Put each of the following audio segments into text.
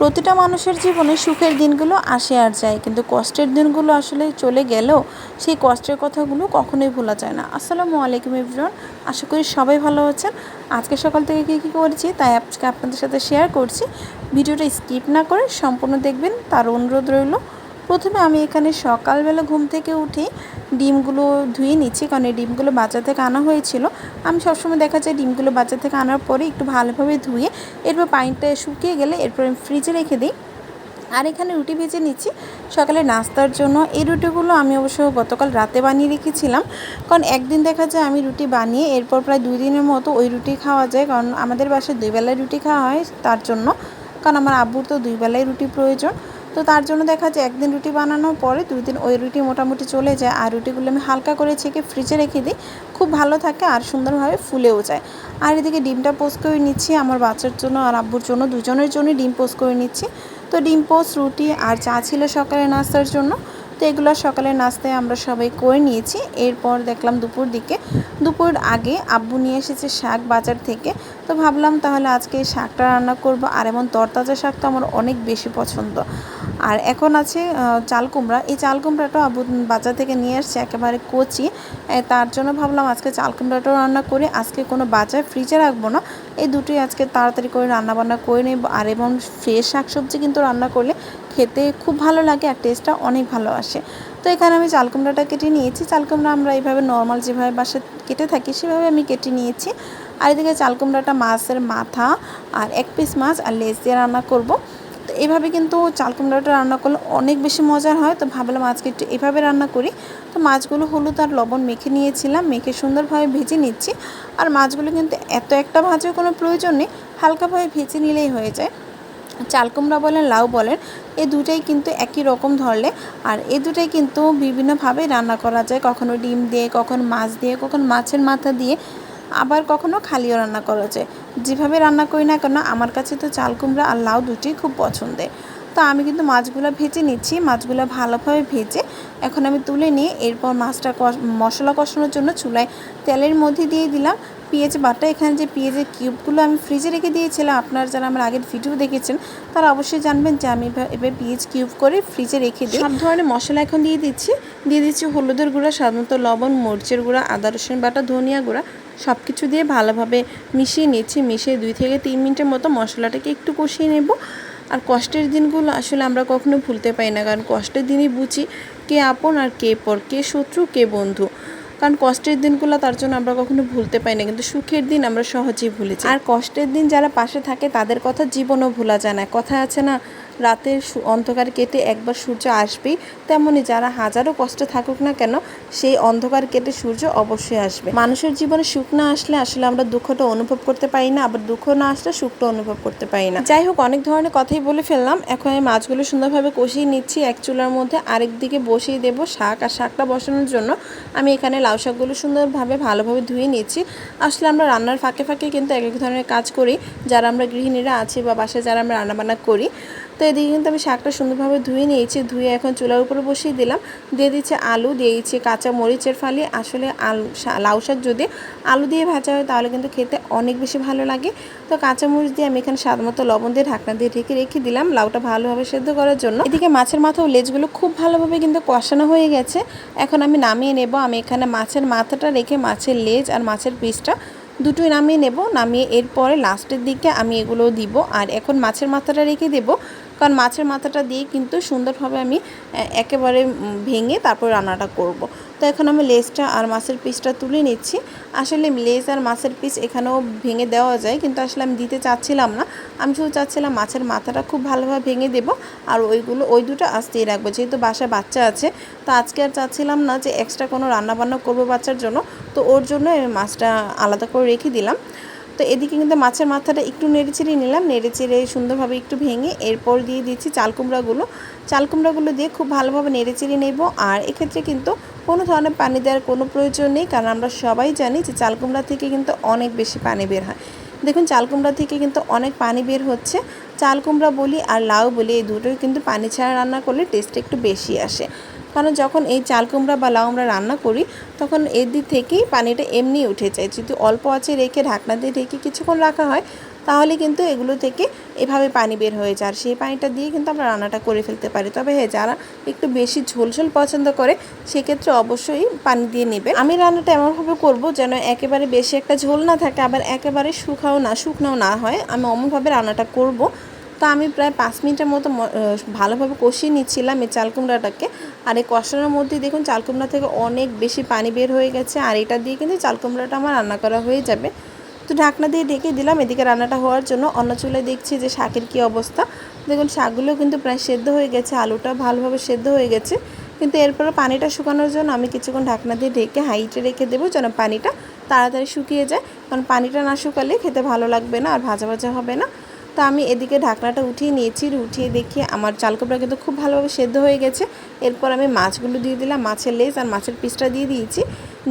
প্রতিটা মানুষের জীবনে সুখের দিনগুলো আসে আর যায়, কিন্তু কষ্টের দিনগুলো আসলে চলে গেলেও সেই কষ্টের কথাগুলো কখনোই ভোলা যায় না। আসসালামু আলাইকুম এভরিওয়ান, আশা করি সবাই ভালো আছেন। আজকে সকাল থেকে কী কী করেছি তাই আজকে আপনাদের সাথে শেয়ার করছি। ভিডিওটা স্কিপ না করে সম্পূর্ণ দেখবেন, তার অনুরোধ রইল। প্রথমে আমি এখানে সকালবেলা ঘুম থেকে উঠে ডিমগুলো ধুয়ে নিচ্ছি, কারণ এই ডিমগুলো বাজার থেকে আনা হয়েছিল। আমি সবসময় দেখা যায় ডিমগুলো বাজার থেকে আনার পরে একটু ভালোভাবে ধুয়ে, এরপর পানিটা শুকিয়ে গেলে এরপর আমি ফ্রিজে রেখে দিই। আর এখানে রুটি ভেজে নিচ্ছি। সকালে নাস্তার জন্য এই রুটিগুলো আমি অবশ্য গতকাল রাতে বানিয়ে রেখেছিলাম। কারণ একদিন দেখা যায় আমি রুটি বানিয়ে এরপর প্রায় দুই দিনের মতো ওই রুটি খাওয়া যায়। কারণ আমাদের বাসায় দুই বেলায় রুটি খাওয়া হয় তার জন্য। কারণ আমার আব্বুর তো দুই বেলায় রুটি প্রয়োজন। তো তার জন্য দেখা যায় একদিন রুটি বানানোর পরে দুই দিন ওই রুটি মোটামুটি চলে যায়। আর রুটিগুলো আমি হালকা করে ছেঁকে ফ্রিজে রেখে দিই। খুব ভালো থাকে আর সুন্দরভাবে ফুলেও যায়। আর এদিকে ডিমটা পোস্ট করে নিচ্ছি আমার বাচ্চার জন্য আর আব্বুর জন্য, দুজনের জন্যই ডিম পোস্ট করে নিচ্ছি। তো ডিম পোস্ট, রুটি আর চা ছিল সকালে নাস্তার জন্য। তো এগুলো সকালের নাস্তায় আমরা সবাই করে নিয়েছি। এরপর দেখলাম দুপুর দিকে, দুপুর আগে আব্বু নিয়ে এসেছে শাক বাজার থেকে। তো ভাবলাম তাহলে আজকে এই শাকটা রান্না করব, আর এমন তরতাজা শাক তো আমার অনেক বেশি পছন্দ। আর এখন আছে চাল কুমড়া। এই চাল কুমড়াটাও আব্বু বাজার থেকে নিয়ে আসছে, একেবারে কচি। তার জন্য ভাবলাম আজকে চাল কুমড়াটাও রান্না করে। আজকে কোনো বাজার ফ্রিজে রাখব না। এই দুটোই আজকে তাড়াতাড়ি করে রান্না বান্না করে নেব। আর এবং ফ্রেশ শাকসবজি কিন্তু রান্না করলে খেতে খুব ভালো লাগে আর টেস্টটা অনেক ভালো আসে। তো এখানে আমি চাল কুমড়াটা কেটে নিয়েছি। চাল কুমড়া আমরা এইভাবে নর্মাল যেভাবে বাসা কেটে থাকি, সেভাবে আমি কেটে নিয়েছি। আর এদিকে চাল কুমড়াটা মাছের মাথা আর এক পিস মাছ আর লেজ দিয়ে রান্না করব। তো এভাবে কিন্তু চাল কুমড়াটা রান্না করলে অনেক বেশি মজার হয়। তো ভাবলাম আজকে একটু এভাবে রান্না করি। তো মাছগুলো হলুদ আর লবণ মেখে নিয়েছিলাম, মেখে সুন্দরভাবে ভেজে নিচ্ছি। আর মাছগুলো কিন্তু এত একটা ভাজার কোনো প্রয়োজন নেই, হালকাভাবে ভেজে নিলেই হয়ে যায়। চাল কুমড়া বলেন, লাউ বলেন, এ দুটাই কিন্তু একই রকম ধরলে। আর এ দুটাই কিন্তু বিভিন্নভাবে রান্না করা যায়। কখনো ডিম দিয়ে, কখন মাছ দিয়ে, কখন মাছের মাথা দিয়ে, আবার কখনো খালিও রান্না করা যায়। যেভাবে রান্না করি না কেন, আমার কাছে তো চাল কুমড়া আর লাউ দুটি খুব পছন্দের। তো আমি কিন্তু মাছগুলো ভেজে নিচ্ছি, মাছগুলো ভালোভাবে ভেজে এখন আমি তুলে নিয়ে এরপর মাছটা মশলা কষানোর জন্য চুলায় তেলের মধ্যে দিয়ে দিলাম। পেঁয়াজ বাটা, এখানে যে পেঁয়াজের কিউবগুলো আমি ফ্রিজে রেখে দিয়েছিলাম, আপনারা যারা আমার আগের ভিডিও দেখেছেন, তারা অবশ্যই জানবেন যে আমি এবার পেঁয়াজ কিউব করে ফ্রিজে রেখে দিই। সব ধরনের মশলা এখন দিয়ে দিচ্ছি। দিয়ে দিচ্ছি হলুদের গুঁড়া, সাধারণত লবণ, মরিচের গুঁড়া, আদা, রসুন বাটা, ধনিয়া গুঁড়া সব কিছু দিয়ে ভালোভাবে মিশিয়ে নিচ্ছি। মিশিয়ে দুই থেকে তিন মিনিটের মতো মশলাটাকে একটু কষিয়ে নেব। আর কষ্টের দিনগুলো আসলে আমরা কখনো ভুলতে পারি না, কারণ কষ্টের দিনই বুঝি কে আপন আর কে পর, কে শত্রু, কে বন্ধু। কারণ কষ্টের দিনগুলো তার জন্য আমরা কখনো ভুলতে পাই না, কিন্তু সুখের দিন আমরা সহজেই ভুলে যাই। আর কষ্টের দিন যারা পাশে থাকে, তাদের কথা জীবনও ভোলা যায় না। কথা আছে না রাতের অন্ধকার কেটে একবার সূর্য আসবেই। তেমনই যারা হাজারো কষ্টে থাকুক না কেন, সেই অন্ধকার কেটে সূর্য অবশ্যই আসবে। মানুষের জীবনে সুখ না আসলে আসলে আমরা দুঃখটা অনুভব করতে পারি না, আবার দুঃখ না আসলে সুখটা অনুভব করতে পারি না। যাই হোক, অনেক ধরনের কথাই বলে ফেললাম। এখন আমি মাছগুলো সুন্দরভাবে কষিয়ে নিচ্ছি। এক চুলার মধ্যে আরেক দিকে বসিয়ে দেবো শাক। আর শাকটা বসানোর জন্য আমি এখানে লাউ শাকগুলো সুন্দরভাবে ভালোভাবে ধুয়ে নিচ্ছি। আসলে আমরা রান্নার ফাঁকে ফাঁকে কিন্তু এক এক ধরনের কাজ করি। যারা আমরা গৃহিণীরা আছি বা বাসায় যারা আমরা রান্নাবান্না করি তো এদিকে কিন্তু আমি শাকটা সুন্দরভাবে ধুয়ে নিয়েছি, ধুয়ে এখন চুলার উপরে বসিয়ে দিলাম। দিয়ে দিচ্ছে আলু, দিয়ে দিচ্ছি কাঁচা মরিচের ফালি। আসলে আলু লাউ শাক যদি আলু দিয়ে ভাজা হয় তাহলে কিন্তু খেতে অনেক বেশি ভালো লাগে। তো কাঁচা মরিচ দিয়ে আমি এখানে স্বাদ মতো লবণ দিয়ে ঢাকনা দিয়ে ঢেকে রেখে দিলাম লাউটা ভালোভাবে সেদ্ধ করার জন্য। এদিকে মাছের মাথা ও লেজগুলো খুব ভালোভাবে কিন্তু কষানো হয়ে গেছে। এখন আমি নামিয়ে নেব। আমি এখানে মাছের মাথাটা রেখে মাছের লেজ আর মাছের পিসটা দুটোই নামিয়ে নেব। নামিয়ে এরপরে লাস্টের দিকে আমি এগুলো দিব। আর এখন মাছের মাথাটা রেখে দেব। কারণ মাছের মাথাটা দিয়ে কিন্তু সুন্দরভাবে আমি একেবারে ভেঙে তারপর রান্নাটা করব। তো এখন আমি লেজটা আর মাছের পিসটা তুলে নিচ্ছি। আসলে লেজ আর মাছের পিস এখানেও ভেঙে দেওয়া যায়, কিন্তু আসলে আমি দিতে চাচ্ছিলাম না। আমি শুধু চাচ্ছিলাম মাছের মাথাটা খুব ভালোভাবে ভেঙে দেবো আর ওইগুলো, ওই দুটো আসতেই রাখব। যেহেতু বাসায় বাচ্চা আছে, তো আজকে আর চাচ্ছিলাম না যে এক্সট্রা কোনো রান্নাবান্না করব বাচ্চার জন্য। তো ওর জন্য মাছটা আলাদা করে রেখে দিলাম। তো এদিকে কিন্তু মাছের মাথাটা একটু নেড়ে চেড়ে নিলাম। নেড়েচেড়ে সুন্দরভাবে একটু ভেঙে এরপর দিয়ে দিচ্ছি চাল কুমড়াগুলো। চাল কুমড়াগুলো দিয়ে খুব ভালোভাবে নেড়ে চেড়ে নেব। আর এক্ষেত্রে কিন্তু কোনো ধরনের পানি দেওয়ার কোনো প্রয়োজন নেই, কারণ আমরা সবাই জানি যে চাল কুমড়া থেকে কিন্তু অনেক বেশি পানি বের হয়। দেখুন, চাল কুমড়া থেকে কিন্তু অনেক পানি বের হচ্ছে। চাল কুমড়া বলি আর লাউ বলি এই দুটোই কিন্তু পানি ছাড়া রান্না করলে টেস্ট একটু বেশি আসে। কারণ যখন এই চাল কুমড়া বা লাউ আমরা রান্না করি, তখন এর দিক থেকেই পানিটা এমনি উঠে যায়। যদি অল্প আছে রেখে ঢাকনা দিয়ে ঢেকে কিছুক্ষণ রাখা হয়, তাহলে কিন্তু এগুলো থেকে এভাবে পানি বের হয়ে যায়। আর সেই পানিটা দিয়ে কিন্তু আমরা রান্নাটা করে ফেলতে পারি। তবে হ্যাঁ যারা একটু বেশি ঝোল ঝোল পছন্দ করে, সেক্ষেত্রে অবশ্যই পানি দিয়ে নেবে আমি রান্নাটা এমনভাবে করব যেন একেবারে বেশি একটা ঝোল না থাকে, আবার একেবারে শুকাও না, শুকনাও না হয়। আমি অমনভাবে রান্নাটা করব। তো আমি প্রায় পাঁচ মিনিটের মতো ভালোভাবে কষিয়ে নিচ্ছিলাম এই চাল কুমড়াটাকে আর এই কষানোর মধ্যে দেখুন চাল কুমড়া থেকে অনেক বেশি পানি বের হয়ে গেছে, আর এটা দিয়ে কিন্তু চাল কুমড়াটা আমার রান্না করা হয়ে যাবে। তো ঢাকনা দিয়ে ঢেকে দিলাম, এদিকে রান্নাটা হওয়ার জন্য অন্য চুলে দেখছি যে শাকের কী অবস্থা। দেখুন শাকগুলো কিন্তু প্রায় সেদ্ধ হয়ে গেছে আলুটা ভালোভাবে সেদ্ধ হয়ে গেছে। কিন্তু এরপরে পানিটা শুকানোর জন্য আমি কিছুক্ষণ ঢাকনা দিয়ে ঢেকে হাইটে রেখে দেবো যেন পানিটা তাড়াতাড়ি শুকিয়ে যায়। কারণ পানিটা না শুকালে খেতে ভালো লাগবে না আর ভাজা ভাজা হবে না। তো আমি এদিকে ঢাকনাটা উঠিয়ে নিয়েছি, উঠিয়ে দেখি আমার চালকোপড়া কিন্তু খুব ভালোভাবে সেদ্ধ হয়ে গেছে। এরপর আমি মাছগুলো দিয়ে দিলাম, মাছের লেজ আর মাছের পিসটা দিয়ে দিয়েছি।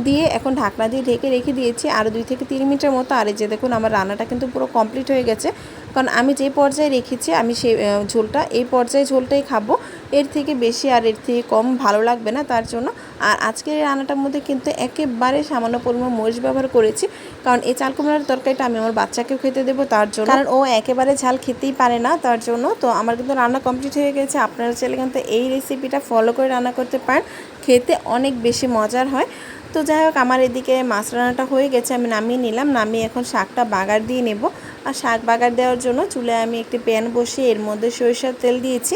দিয়ে এখন ঢাকনা দিয়ে ঢেকে রেখে দিয়েছি আরও দুই থেকে তিন মিনিটের মতো। আর যে দেখুন, আমার রান্নাটা কিন্তু পুরো কমপ্লিট হয়ে গেছে। কারণ আমি যে পর্যায়ে রেখেছি, আমি সেই ঝোলটা, এই পর্যায়ে ঝোলটাই খাব। এর থেকে বেশি আর এর থেকে কম ভালো লাগবে না তার জন্য। আর আজকের এই রান্নাটার মধ্যে কিন্তু একেবারে সামান্য পরিমাণ মরিচ ব্যবহার করেছি। কারণ এই চাল কুমড়ার তরকারিটা আমি আমার বাচ্চাকেও খেতে দেবো তার জন্য। কারণ ও একেবারে ঝাল খেতেই পারে না তার জন্য। তো আমার কিন্তু রান্না কমপ্লিট হয়ে গেছে। আপনারা চাইলে কিন্তু এই রেসিপিটা ফলো করে রান্না করতে পারেন। খেতে অনেক বেশি মজার হয়। তো যাই হোক, আমার এদিকে মাছ রান্নাটা হয়ে গেছে, আমি নামিয়ে নিলাম। নামিয়ে এখন শাকটা বাগার দিয়ে নেব। আর শাক বাগার দেওয়ার জন্য চুলে আমি একটি প্যান বসিয়ে এর মধ্যে সরিষার তেল দিয়েছি।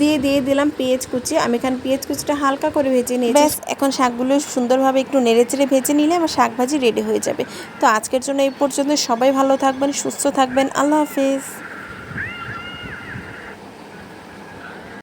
দিয়ে দিয়ে দিলাম পেঁয়াজ কুচি। আমি এখানে পেঁয়াজ কুচিটা হালকা করে ভেজে নিয়েছি। ব্যাস, এখন শাকগুলো সুন্দরভাবে একটু নেড়েচেড়ে ভেজে নিলে আমার শাক ভাজি রেডি হয়ে যাবে। তো আজকের জন্য এই পর্যন্ত সবাই ভালো থাকবেন, সুস্থ থাকবেন। আল্লাহ হাফিজ।